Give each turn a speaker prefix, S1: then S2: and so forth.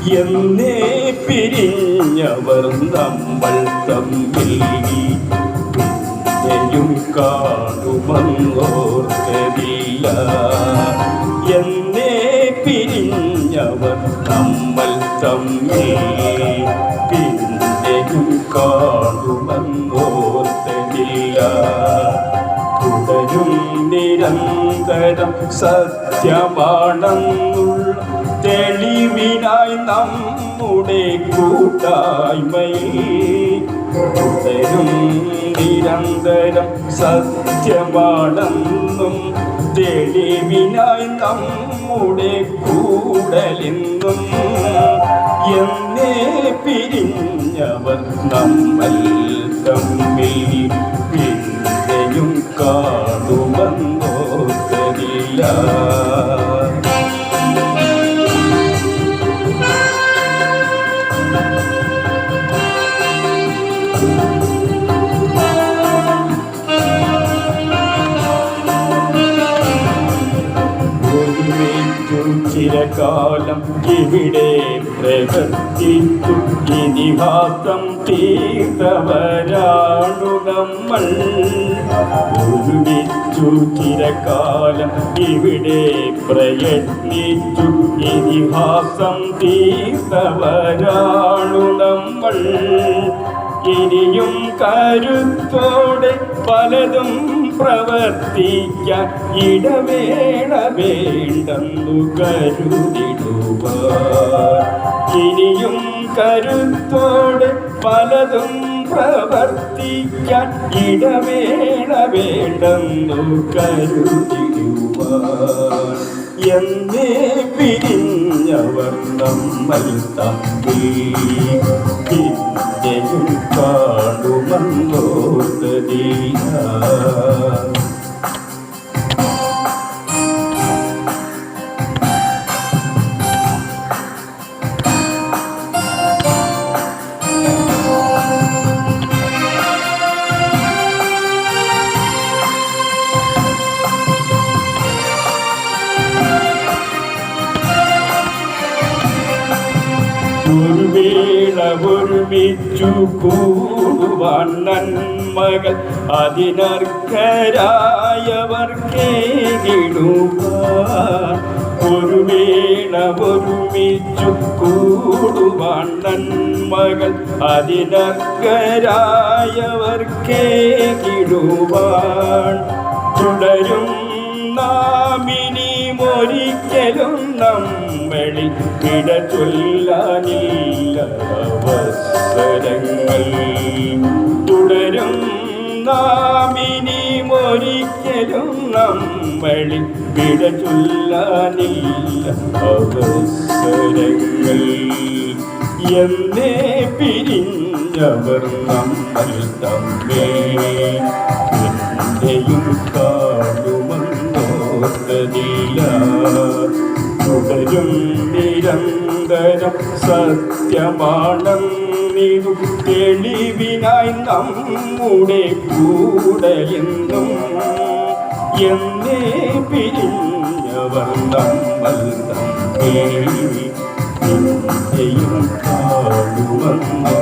S1: എന്നേ പിരിഞ്ഞവർ നമ്മൾ തമ്മിൽ പിന്നെയും കാണുമെന്നോർക്കതില്ല എന്നേ പിരിഞ്ഞവർ നമ്മൾ തമ്മിൽ പിന്നെയും കാണുമെന്നോർക്കതില്ല തുടരും നിരന്തരം സത്യമാണെന്നുള്ള തെളിവിനായി നമ്മുടെ കൂട്ടായ്മയെ തുടരും നിരന്തരം സത്യമാണെന്നും തെളിവിനായി നമ്മുടെ കൂടലെന്നും എന്നേ പിരിഞ്ഞവർ നമ്മൾ ചിരകാലം ഇവിടെ പ്രവർത്തിച്ചു ഇതിഹാസം തീർത്തവരാണു നമ്മൾ. ഒരുമിച്ചു ചിരകാലം ഇവിടെ പ്രയത്നിച്ചു. ഇതിഹാസം തീർത്തവരാണു നമ്മൾ. ഇനിയും കരുത്തോടെ പലതും പ്രവർത്തിക്കാൻ ഇടവേള വേണ്ടെന്നു കരുതിടുക ഇനിയും കരുത്തോടെ പലതും പ്രവർത്തിക്ക ഇടവേള വേണ്ടെന്നു കരുതിടുക എന്നേ പിരിഞ്ഞവർ നമ്മൾ തമ്മിൽ പിന്നെയും കാണുമെന്നോർത്തതില്ല ഒരു വേള ഒരുമിച്ചു കൂടുവാൻ നന്മകൾ അതിനർക്കരായവർക്കേകിടുവാൻ ഒരു ഒരുമിച്ചു കൂടുവാൻ നന്മകൾ അതിനർക്കരായവർക്കേകിടുവാൻ തുടരും നാമിനി ഒരിക്കലും നമ്മളിൽ ഇട ചൊല്ലാനില്ല. അവസരങ്ങൾ തുടരും. നാമിനി ഒരിക്കലും നമ്മളിൽ വിട ചൊല്ലാനില്ല. അവസരങ്ങൾ എന്നേ പിരിഞ്ഞവർ നമ്മൾ തമ്മേ എന്റെയും കാണുമെന്നോർത്തതില്ല തുടരും നിരന്തരം സത്യമാണെന്നിതു തെളിവിനായി നമ്മുടെ കൂടെ എന്നും എന്നേ പിരിഞ്ഞവർ നമ്മൾ പിന്നെയും കാണുമെന്നോർത്തതില്ല